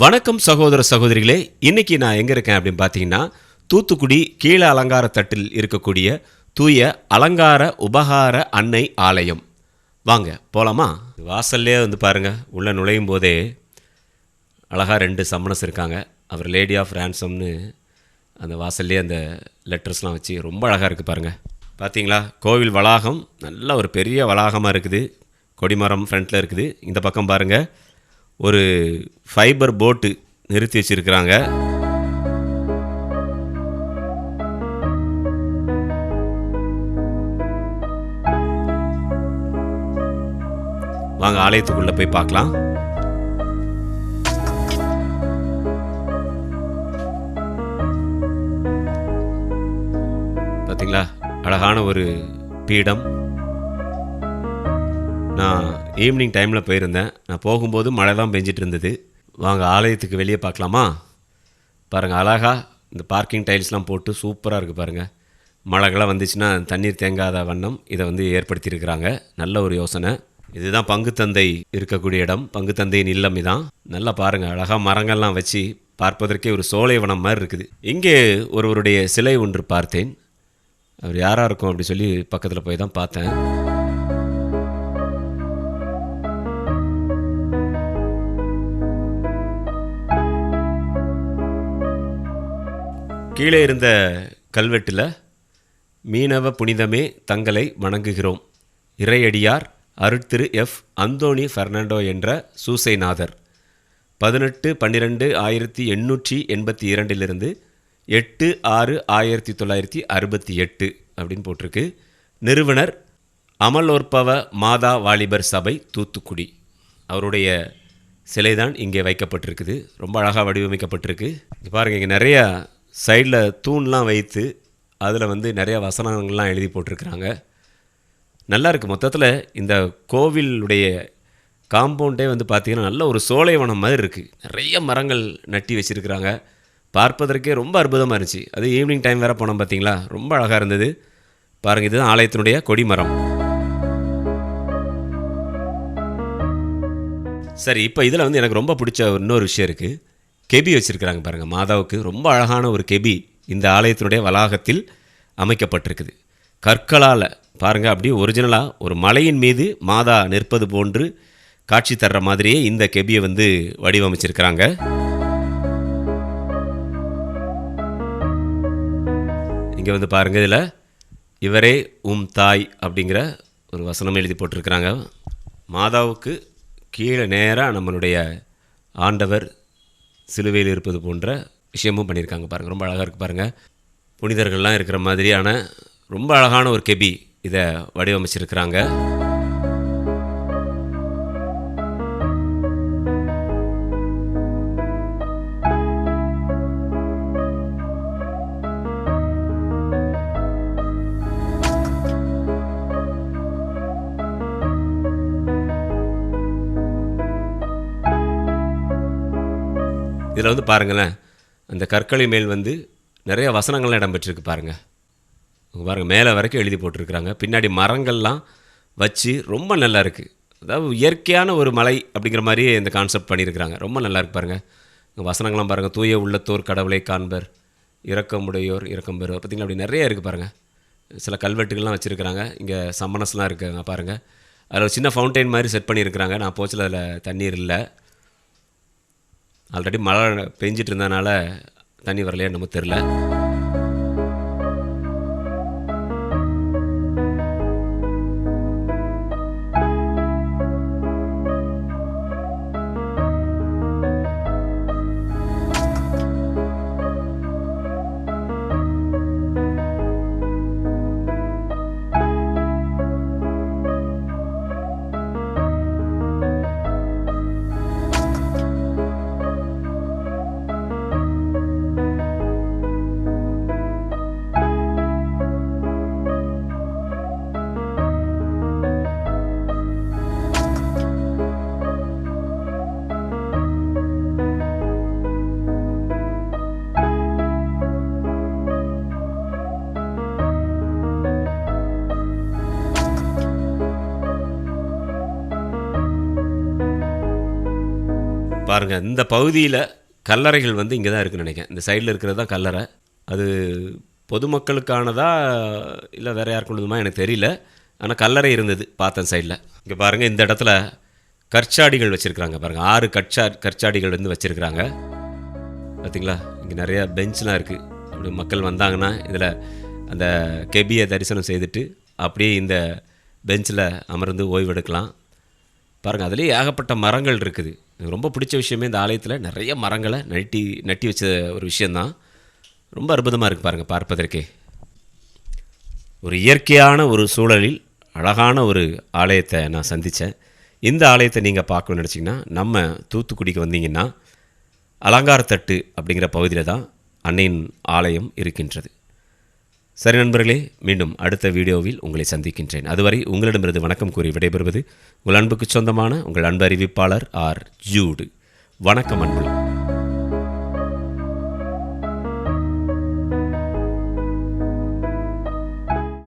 வணக்கம் சகோதர சகோதரிகளே இன்னைக்கு நான் எங்கே இருக்கேன் அப்படின்னு பார்த்தீங்கன்னா தூத்துக்குடி கீழ அலங்கார தட்டில் இருக்கக்கூடிய தூய அலங்கார உபகார அன்னை ஆலயம். வாங்க போகலாமா வாசல்லே வந்து பாருங்க உள்ளே நுழையும் போதே அழகாக ரெண்டு சம்மனஸ் இருக்காங்க. அவர் லேடி ஆஃப் ரேன்சம்னு அந்த வாசல்லே அந்த லெட்டர்ஸ்லாம் வச்சு ரொம்ப அழகாக இருக்குது பாருங்கள் பார்த்தீங்களா கோவில் வளாகம் நல்ல ஒரு பெரிய வளாகமாக இருக்குது. கொடிமரம் ஃப்ரண்ட்டில் இருக்குது. இந்த பக்கம் பாருங்கள் ஒரு ஃபைபர் போட்டு நிறுத்தி வச்சுருக்கிறாங்க. வாங்க ஆலயத்துக்குள்ளே போய் பார்க்கலாம். பார்த்தீங்களா அழகான ஒரு பீடம். நான் ஈவினிங் டைமில் போயிருந்தேன். நான் போகும்போது மழை தான் பெஞ்சிட்டு இருந்தது. வாங்க ஆலயத்துக்கு வெளியே பார்க்கலாமா? பாருங்கள் அழகா இந்த பார்க்கிங் டைல்ஸ்லாம் போட்டு சூப்பராக இருக்குது பாருங்கள் மழைகள்லாம் வந்துச்சுன்னா தண்ணீர் தேங்காத வண்ணம் இதை வந்து ஏற்படுத்தியிருக்கிறாங்க. நல்ல ஒரு யோசனை. இதுதான் பங்குத்தந்தை இருக்கக்கூடிய இடம். பங்குத்தந்தையின் இல்லம் இதான். நல்லா பாருங்கள் அழகாக மரங்கள்லாம் வச்சு பார்ப்பதற்கே ஒரு சோலைவனம் மாதிரி இருக்குது. இங்கே ஒருவருடைய சிலை ஒன்று பார்த்தேன். அவர் யாராக இருக்கும் அப்படி சொல்லி பக்கத்தில் போய் தான் பார்த்தேன். கீழே இருந்த கல்வெட்டில் மீனவ புனிதமே தங்களை வணங்குகிறோம். இறையடியார் அருட்திரு எஃப். அந்தோணி பெர்னாண்டோ என்ற சூசைநாதர். பதினெட்டு பன்னிரெண்டு ஆயிரத்தி எண்ணூற்றி எண்பத்தி இரண்டிலிருந்து எட்டு ஆறு ஆயிரத்தி தொள்ளாயிரத்தி அறுபத்தி எட்டு அப்படின்னு போட்டிருக்கு. நிறுவனர் அமலோற்பவ மாதா வாலிபர் சபை தூத்துக்குடி. அவருடைய சிலைதான் இங்கே வைக்கப்பட்டிருக்குது. ரொம்ப அழகாக வடிவமைக்கப்பட்டிருக்கு. இங்க பாருங்க இங்கே நிறையா சைடில் தூண்லாம் வைத்து அதில் வந்து நிறைய வசனங்கள்லாம் எழுதி போட்டிருக்கிறாங்க. நல்லா இருக்குது மொத்தத்தில் இந்த கோவிலுடைய காம்பவுண்டே வந்து பார்த்திங்கன்னா நல்ல ஒரு சோலைவனம் மாதிரி இருக்குது நிறைய மரங்கள் நட்டி வச்சுருக்கிறாங்க. பார்ப்பதற்கே ரொம்ப அற்புதமாக இருந்துச்சு. அது ஈவினிங் டைம் வேறு போனோம் பார்த்தீங்களா? ரொம்ப அழகாக இருந்தது. பாருங்கள் இதுதான் ஆலயத்தினுடைய கொடிமரம். சரி இப்போ இதில் வந்து எனக்கு ரொம்ப பிடிச்ச இன்னொரு விஷயம் இருக்குது கெபி வச்சுருக்கிறாங்க பாருங்கள் மாதாவுக்கு ரொம்ப அழகான ஒரு கெபி இந்த ஆலயத்தினுடைய வளாகத்தில் அமைக்கப்பட்டிருக்குது. கற்களால் பாருங்கள் அப்படியே ஒரிஜினலாக ஒரு மலையின் மீது மாதா நிற்பது போன்று காட்சி தர்ற மாதிரியே இந்த கெபியை வந்து வடிவமைச்சிருக்கிறாங்க. இங்கே வந்து பாருங்கள் இதில் இவரே உம் தாய் அப்படிங்கிற ஒரு வசனம் எழுதி போட்டிருக்கிறாங்க. மாதாவுக்கு கீழே நேராக நம்மளுடைய ஆண்டவர் சிலுவையில் இருப்பது போன்ற விஷயமும் பண்ணியிருக்காங்க பாருங்கள் ரொம்ப அழகாக இருக்குது பாருங்கள் புனிதர்கள்லாம் இருக்கிற மாதிரியான ரொம்ப அழகான ஒரு கெபி இதை வடிவமைச்சிருக்கிறாங்க. இதில் வந்து பாருங்களேன் அந்த கற்களை மேல் வந்து நிறைய வசனங்கள்லாம் இடம்பெற்றிருக்கு பாருங்கள் பாருங்கள் மேலே வரைக்கும் எழுதி போட்டிருக்கிறாங்க. பின்னாடி மரங்கள்லாம் வச்சு ரொம்ப நல்லா இருக்குது அதாவது இயற்கையான ஒரு மலை அப்படிங்கிற மாதிரியே இந்த கான்செப்ட் பண்ணியிருக்கிறாங்க. ரொம்ப நல்லா இருக்கு பாருங்கள் வசனங்கள்லாம் பாருங்கள் தூய உள்ளத்தோர் கடவுளை காண்பர் இரக்கமுடையோர் இரக்கம் பெறுவர். பார்த்திங்களா அப்படி நிறைய இருக்குது பாருங்கள் சில கல்வெட்டுகள்லாம் வச்சுருக்கிறாங்க. இங்கே சம்மனஸ்லாம் இருக்காங்க பாருங்கள் அதில் ஒரு சின்ன ஃபவுண்டைன் மாதிரி செட் பண்ணியிருக்கிறாங்க. நான் போச்சில் அதில் தண்ணீர் இல்லை. ஆல்ரெடி மழை பெஞ்சிட்டு இருந்தனால தண்ணி வரலையே நம்ம தெரில பாருங்கள் இந்த பகுதியில் கல்லறைகள் வந்து இங்கே தான் இருக்குன்னு நினைக்கிறேன். இந்த சைடில் இருக்கிறது தான் கல்லறை. அது பொதுமக்களுக்கானதா இல்லை வேறு யாருக்குள்ளதுமா எனக்கு தெரியல. ஆனால் கல்லறை இருந்தது பார்த்தேன் சைடில் இங்கே பாருங்கள் இந்த இடத்துல கற்சாடிகள் வச்சுருக்குறாங்க பாருங்கள் ஆறு கற்சா கற்சாடிகள் வந்து வச்சுருக்குறாங்க. பார்த்தீங்களா இங்கே நிறையா பெஞ்ச்லாம் இருக்குது அப்படி மக்கள் வந்தாங்கன்னா இதில் அந்த கெபியை தரிசனம் செய்துட்டு அப்படியே இந்த பெஞ்சில் அமர்ந்து ஓய்வெடுக்கலாம். பாருங்கள் அதுலேயே ஏகப்பட்ட மரங்கள் இருக்குது. எனக்கு ரொம்ப பிடிச்ச விஷயமே இந்த ஆலயத்தில் நிறைய மரங்களை நட்டி நட்டி வச்ச ஒரு விஷயந்தான் ரொம்ப அற்புதமாக இருக்குது பாருங்கள் பார்ப்பதற்கே. ஒரு இயற்கையான ஒரு சூழலில் அழகான ஒரு ஆலயத்தை நான் சந்தித்தேன் இந்த ஆலயத்தை நீங்கள் பார்க்கணும்னு நினச்சிங்கன்னா நம்ம தூத்துக்குடிக்கு வந்தீங்கன்னா அலங்காரத்தட்டு அப்படிங்கிற பகுதியில் தான் அன்னையின் ஆலயம் இருக்கின்றது. சரி நண்பர்களே மீண்டும் அடுத்த வீடியோவில் உங்களை சந்திக்கின்றேன். அதுவரை உங்களிடமிருந்து வணக்கம் கூறி விடைபெறுவது உங்கள் அன்புக்கு சொந்தமான உங்கள் அன்பு அறிவிப்பாளர் ஆர். ஜூடு. வணக்கம் அன்புள்ள